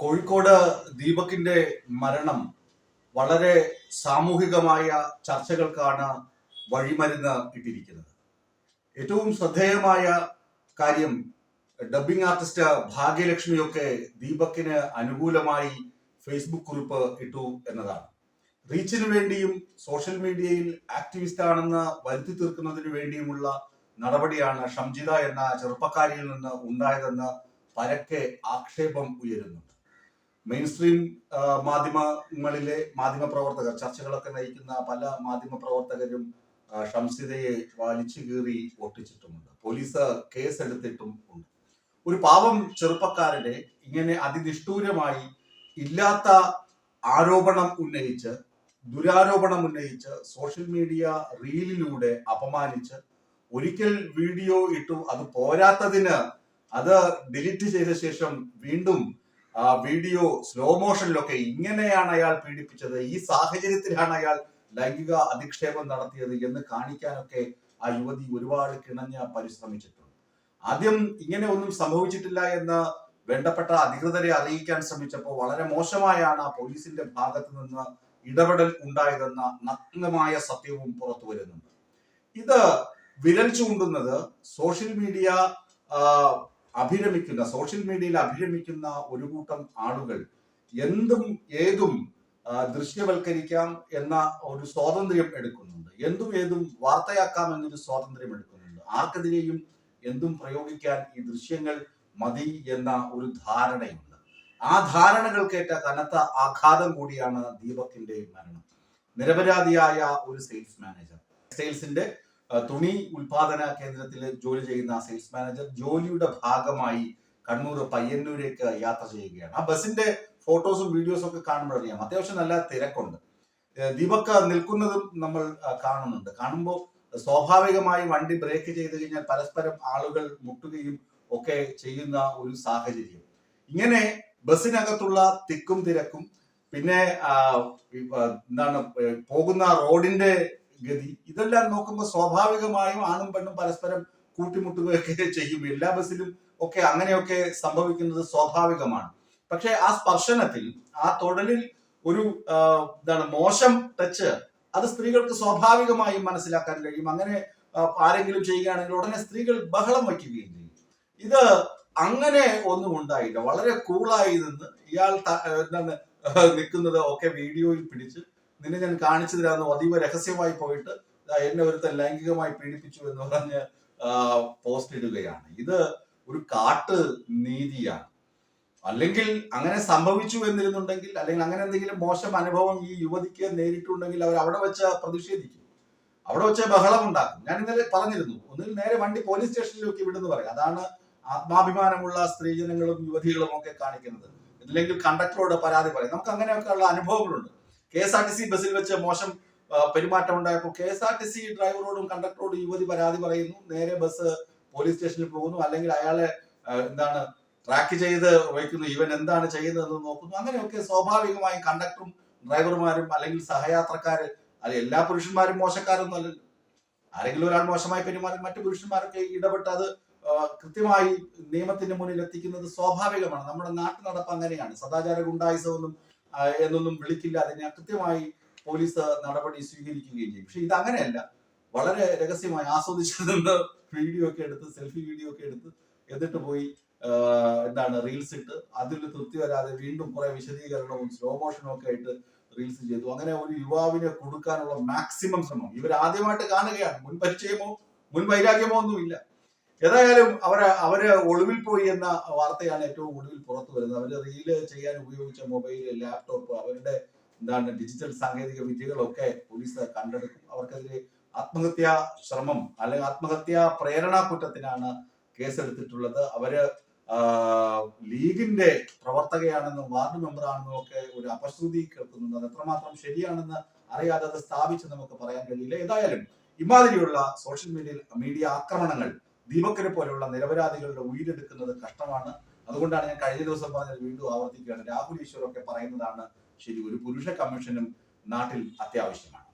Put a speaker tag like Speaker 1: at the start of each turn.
Speaker 1: കോഴിക്കോട് ദീപകിന്റെ മരണം വളരെ സാമൂഹികമായ ചർച്ചകൾക്കാണ് വഴിമരുന്ന് ഇട്ടിരിക്കുന്നത്. ഏറ്റവും ശ്രദ്ധേയമായ കാര്യം ഡബ്ബിംഗ് ആർട്ടിസ്റ്റ് ഭാഗ്യലക്ഷ്മിയൊക്കെ ദീപക്കിന് അനുകൂലമായി ഫേസ്ബുക്ക് കുറിപ്പ് ഇട്ടു എന്നതാണ്. റീച്ചിന് വേണ്ടിയും സോഷ്യൽ മീഡിയയിൽ ആക്ടിവിസ്റ്റ് ആണെന്ന് വരുത്തി തീർക്കുന്നതിന് വേണ്ടിയുമുള്ള നടപടിയാണ് ഷംജിത എന്ന ചെറുപ്പക്കാരിയിൽ നിന്ന് ഉണ്ടായതെന്ന് പരക്കെ ആക്ഷേപം ഉയരുന്നുണ്ട്. മെയിൻ സ്ട്രീം മാധ്യമങ്ങളിലെ മാധ്യമ പ്രവർത്തകർ ചർച്ചകളൊക്കെ നയിക്കുന്ന പല മാധ്യമ പ്രവർത്തകരും ഷംസിതയെ വലിച്ചു കീറി ഒട്ടിച്ചിട്ടുമുണ്ട്. പോലീസ് കേസ് എടുത്തിട്ടും ഉണ്ട്. ഒരു പാവം ചെറുപ്പക്കാരനെ ഇങ്ങനെ അതിനിഷ്ഠൂരമായി ഇല്ലാത്ത ആരോപണം ഉന്നയിച്ച് ദുരാരോപണം ഉന്നയിച്ച് സോഷ്യൽ മീഡിയ റീലിലൂടെ അപമാനിച്ച് ഒരിക്കൽ വീഡിയോ ഇട്ടു അത് പോരാത്തതിന് അത് ഡിലീറ്റ് ചെയ്ത ശേഷം വീണ്ടും ആ വീഡിയോ സ്ലോ മോഷനിലൊക്കെ ഇങ്ങനെയാണ് അയാൾ പീഡിപ്പിച്ചത്. ഈ സാഹചര്യത്തിലാണ് അയാൾ ലൈംഗിക അധിക്ഷേപം നടത്തിയത് എന്ന് കാണിക്കാനൊക്കെ ആ യുവതി ഒരുപാട് കിണഞ്ഞ പരിശ്രമിച്ചിട്ടുണ്ട്. ആദ്യം ഇങ്ങനെ ഒന്നും സംഭവിച്ചിട്ടില്ല എന്ന് വേണ്ടപ്പെട്ട അധികൃതരെ അറിയിക്കാൻ ശ്രമിച്ചപ്പോൾ വളരെ മോശമായാണ് ആ പോലീസിന്റെ ഭാഗത്ത് നിന്ന് ഇടപെടൽ ഉണ്ടായതെന്ന നഗ്നമായ സത്യവും പുറത്തു വരുന്നുണ്ട്. ഇത് വിരൽ ചൂണ്ടുന്നത് സോഷ്യൽ മീഡിയ അഭിരമിക്കുന്ന സോഷ്യൽ മീഡിയയിൽ അഭിരമിക്കുന്ന ഒരു കൂട്ടം ആളുകൾ എന്തും ഏതും ദൃശ്യവൽക്കരിക്കാം എന്ന ഒരു സ്വാതന്ത്ര്യം എടുക്കുന്നുണ്ട്. എന്തും ഏതും വാർത്തയാക്കാം എന്നൊരു സ്വാതന്ത്ര്യം എടുക്കുന്നുണ്ട്. ആർക്കെതിരെയും എന്തും പ്രയോഗിക്കാൻ ഈ ദൃശ്യങ്ങൾ മതി എന്ന ഒരു ധാരണയുണ്ട്. ആ ധാരണകൾക്കേറ്റ കനത്ത ആഘാതം കൂടിയാണ് ദീപത്തിന്റെ മരണം. നിരപരാധിയായ ഒരു സെയിൽസ് മാനേജർ സെയിൽസിന്റെ തുണി ഉൽപാദന കേന്ദ്രത്തിൽ ജോലി ചെയ്യുന്ന സെയിൽസ് മാനേജർ ജോലിയുടെ ഭാഗമായി കണ്ണൂർ പയ്യന്നൂരേക്ക് യാത്ര ചെയ്യുകയാണ്. ആ ബസിന്റെ ഫോട്ടോസും വീഡിയോസും ഒക്കെ കാണുമ്പോഴറിയാം അത്യാവശ്യം നല്ല തിരക്കുണ്ട്. ഏഹ് ദീപക് നിൽക്കുന്നതും നമ്മൾ കാണുന്നുണ്ട്. കാണുമ്പോൾ സ്വാഭാവികമായി വണ്ടി ബ്രേക്ക് ചെയ്ത് കഴിഞ്ഞാൽ പരസ്പരം ആളുകൾ മുട്ടുകയും ഒക്കെ ചെയ്യുന്ന ഒരു സാഹചര്യം. ഇങ്ങനെ ബസ്സിനകത്തുള്ള തിക്കും തിരക്കും പിന്നെ എന്താണ് പോകുന്ന റോഡിന്റെ ഗതി. ഇതെല്ലാം നോക്കുമ്പോൾ സ്വാഭാവികമായും ആണും പെണ്ണും പരസ്പരം കൂട്ടിമുട്ടുകയൊക്കെ ചെയ്യും. എല്ലാ ബസ്സിലും ഒക്കെ അങ്ങനെയൊക്കെ സംഭവിക്കുന്നത് സ്വാഭാവികമാണ്. പക്ഷെ ആ സ്പർശനത്തിൽ ആ തൊഴിലിൽ ഒരു എന്താണ് മോശം ടച്ച് അത് സ്ത്രീകൾക്ക് സ്വാഭാവികമായും മനസ്സിലാക്കാൻ കഴിയും. അങ്ങനെ ആരെങ്കിലും ചെയ്യുകയാണെങ്കിൽ ഉടനെ സ്ത്രീകൾ ബഹളം വയ്ക്കുകയും ചെയ്യും. ഇത് അങ്ങനെ ഒന്നും ഉണ്ടായില്ല. വളരെ കൂളായി നിന്ന് ഇയാൾ എന്താണ് നിൽക്കുന്നത് ഒക്കെ വീഡിയോയിൽ പിടിച്ച് നിന്നെ ഞാൻ കാണിച്ചു തരാമെന്ന് അതീവ രഹസ്യമായി പോയിട്ട് എന്നെ ഒരുത്തൻ ലൈംഗികമായി പീഡിപ്പിച്ചു എന്ന് പറഞ്ഞ് പോസ്റ്റ് ഇടുകയാണ്. ഇത് ഒരു കാട്ട് നീതിയാണ്. അല്ലെങ്കിൽ അങ്ങനെ സംഭവിച്ചു എന്നിരുന്നുണ്ടെങ്കിൽ അല്ലെങ്കിൽ അങ്ങനെ എന്തെങ്കിലും മോശം അനുഭവം ഈ യുവതിക്ക് നേരിട്ടുണ്ടെങ്കിൽ അവർ അവിടെ വെച്ച് പ്രതിഷേധിക്കും. അവിടെ വെച്ച് ബഹളം ഉണ്ടാക്കും. ഞാൻ ഇന്നലെ പറഞ്ഞിരുന്നു ഒന്നിൽ നേരെ വണ്ടി പോലീസ് സ്റ്റേഷനിലേക്ക് വിടുന്നു പറയും. അതാണ് ആത്മാഭിമാനമുള്ള സ്ത്രീജനങ്ങളും യുവതികളും ഒക്കെ കാണിക്കുന്നത് ഇല്ലെങ്കിൽ കണ്ടക്ടറോട് പരാതി പറയും. നമുക്ക് അങ്ങനെയൊക്കെ ഉള്ള അനുഭവങ്ങളുണ്ട്. K S R T C ബസ്സിൽ വെച്ച് മോശം പെരുമാറ്റം ഉണ്ടായപ്പോൾ K S R T C ഡ്രൈവറോടും കണ്ടക്ടറോടും യുവതി പരാതി പറയുന്നു. നേരെ ബസ് പോലീസ് സ്റ്റേഷനിൽ പോകുന്നു. അല്ലെങ്കിൽ അയാളെ എന്താണ് ട്രാക്ക് ചെയ്ത് വയ്ക്കുന്നു. ഇവൻ എന്താണ് ചെയ്യുന്നതെന്ന് നോക്കുന്നു. അങ്ങനെയൊക്കെ സ്വാഭാവികമായും കണ്ടക്ടറും ഡ്രൈവർമാരും അല്ലെങ്കിൽ സഹയാത്രക്കാര് അല്ല എല്ലാ പുരുഷന്മാരും മോശക്കാരൊന്നും അല്ലല്ലോ. ആരെങ്കിലും ഒരാൾ മോശമായി പെരുമാറി മറ്റു പുരുഷന്മാരൊക്കെ ഇടപെട്ട് അത് കൃത്യമായി നിയമത്തിന്റെ മുന്നിൽ എത്തിക്കുന്നത് സ്വാഭാവികമാണ്. നമ്മുടെ നാട്ടു നടപ്പ് അങ്ങനെയാണ്. സദാചാര ഗുണ്ടായുസമൊന്നും എന്നൊന്നും വിളിക്കില്ല. അതിനെ കൃത്യമായി പോലീസ് നടപടി സ്വീകരിക്കുകയും ചെയ്യും. പക്ഷെ ഇത് അങ്ങനെയല്ല വളരെ രഹസ്യമായി ആസ്വദിച്ചു വീഡിയോ ഒക്കെ എടുത്ത് സെൽഫി വീഡിയോ ഒക്കെ എടുത്ത് എന്നിട്ട് പോയി എന്താണ് റീൽസ് ഇട്ട് അതിൽ തൃപ്തി വരാതെ വീണ്ടും കുറെ വിശദീകരണവും സ്ലോ മോഷനും ഒക്കെ ആയിട്ട് റീൽസ് ചെയ്തു. അങ്ങനെ ഒരു യുവാവിനെ കൊടുക്കാനുള്ള മാക്സിമം ശ്രമം. ഇവർ ആദ്യമായിട്ട് കാണുകയാണ്. മുൻ പരിചയമോ മുൻ വൈരാഗ്യമോ ഒന്നുമില്ല. ഏതായാലും അവർ അവർ ഒളിവിൽ പോയി എന്ന വാർത്തയാണ് ഏറ്റവും കൂടുതൽ പുറത്തു വരുന്നത്. അവർ റീൽ ചെയ്യാൻ ഉപയോഗിച്ച മൊബൈൽ ലാപ്ടോപ്പ് അവരുടെ എന്താണ് ഡിജിറ്റൽ സാങ്കേതിക വിദ്യകളൊക്കെ പോലീസ് കണ്ടെടുക്കും. അവർക്കെതിരെ ആത്മഹത്യാ ശ്രമം അല്ലെങ്കിൽ ആത്മഹത്യാ പ്രേരണാ കുറ്റത്തിനാണ് കേസെടുത്തിട്ടുള്ളത്. അവർ ലീഗിന്റെ പ്രവർത്തകയാണെന്നും വാർഡ് മെമ്പറാണെന്നും ഒക്കെ ഒരു അപശ്രുതി കേൾക്കുന്നുണ്ട്. അത് എത്രമാത്രം ശരിയാണെന്ന് അറിയാതെ അത് സ്ഥാപിച്ച് നമുക്ക് പറയാൻ കഴിയില്ല. ഏതായാലും ഇമാതിരിയുള്ള സോഷ്യൽ മീഡിയ മീഡിയ ആക്രമണങ്ങൾ ദീപക്കിനെ പോലെയുള്ള നിരപരാധികളുടെ ഉയരെടുക്കുന്നത് കഷ്ടമാണ്. അതുകൊണ്ടാണ് ഞാൻ കഴിഞ്ഞ ദിവസം പറഞ്ഞത് വീണ്ടും ആവർത്തിക്കുകയാണ്. രാഹുൽ ഈശ്വർ ഒക്കെ പറയുന്നതാണ് ശരി ഒരു പുരുഷ കമ്മീഷനും നാട്ടിൽ അത്യാവശ്യമാണ്.